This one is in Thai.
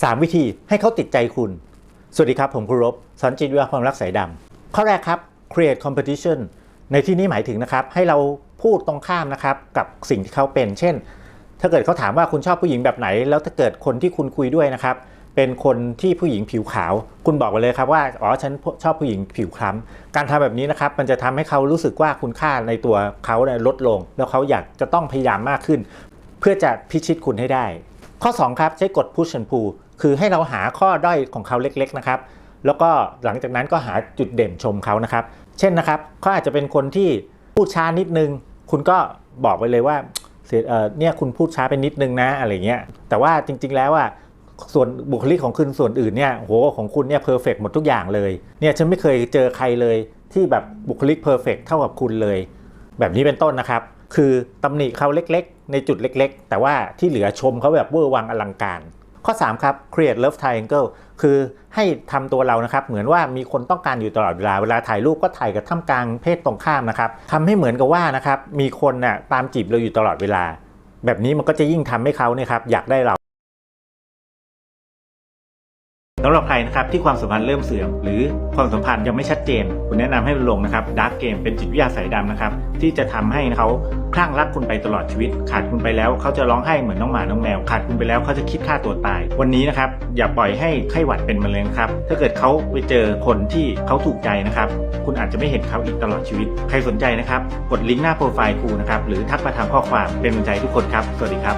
3 วิธีให้เขาติดใจคุณ สวัสดีครับ ผมครูรบสอนจิตวิทยาความรักสายดำข้อแรกครับ create competition ในที่นี้หมายถึงนะครับ ให้เราพูดตรงข้ามนะครับ กับสิ่งที่เขาเป็น เช่น ถ้าเกิดเขาถามว่าคุณชอบผู้หญิงแบบไหน แล้วถ้าเกิดคนที่คุณคุยด้วยนะครับ เป็นคนที่ผู้หญิงผิวขาว คุณบอกไปเลยครับว่าอ๋อฉันชอบผู้หญิงผิวคล้ำการทำแบบนี้นะครับ มันจะทำให้เขารู้สึกว่าคุณค่าในตัวเขาลดลง แล้วเขาอยากจะต้องพยายามมากขึ้น เพื่อจะพิชิตคุณให้ได้ข้อ 2 ครับ ใช้กฎ push and pull คือให้เราหาข้อด้อยของเขาเล็กๆนะครับ แล้วก็หลังจากนั้นก็หาจุดเด่นชมเขานะครับ เช่นนะครับเขาอาจจะเป็นคนที่พูดช้านิดนึง คุณก็บอกไปเลยว่าเเนี่ยคุณพูดช้าไปนิดนึงนะอะไรเงี้ย แต่ว่าจริง ๆ แล้วอะส่วนบุคลิกของคุณส่วนอื่นเนี่ยโหของคุณเนี่ยเพอร์เฟกหมดทุกอย่างเลยเนี่ยฉันไม่เคยเจอใครเลยที่แบบบุคลิกเพอร์เฟกเท่ากับคุณเลย แบบนี้เป็นต้นนะครับ คือตำหนิเขาเล็กๆ ในจุดเล็ก ๆ แต่ว่าที่เหลือชมเขาแบบเวอร์วังอลังการ ข้อ 3 ครับ create love triangle คือให้ทำตัวเรานะครับ เหมือนว่ามีคนต้องการอยู่ตลอดเวลา เวลาถ่ายรูปก็ถ่ายกับท่ามกลางเพศตรงข้ามนะครับทำให้เหมือนกับว่านะครับ มีคนน่ะตามจีบเราอยู่ตลอดเวลา แบบนี้มันก็จะยิ่งทำให้เขาเนี่ยครับอยากได้เรา สำหรับใครนะครับที่ความสัมพันธ์เริ่มเสื่อม หรือความสัมพันธ์ยังไม่ชัดเจนคุณแนะนำให้ลงนะครับดาร์กเกมเป็นจิตวิทยาสายดำนะครับที่จะทำให้เขาคลั่งรักคุณไปตลอดชีวิต ขาดคุณไปแล้วเขาจะร้องไห้เหมือนน้องหมาน้องแมว ขาดคุณไปแล้วเขาจะคิดฆ่าตัวตาย วันนี้นะครับอย่าปล่อยให้ไข้หวัดเป็นมะเร็งครับถ้าเกิดเขาไปเจอคนที่เขาถูกใจนะครับคุณอาจจะไม่เห็นเขาอีกตลอดชีวิต ใครสนใจนะครับกดลิงก์หน้าโปรไฟล์ครูนะครับหรือทักมาทางข้อความเป็นกำลังใจทุกคนครับ สวัสดีครับ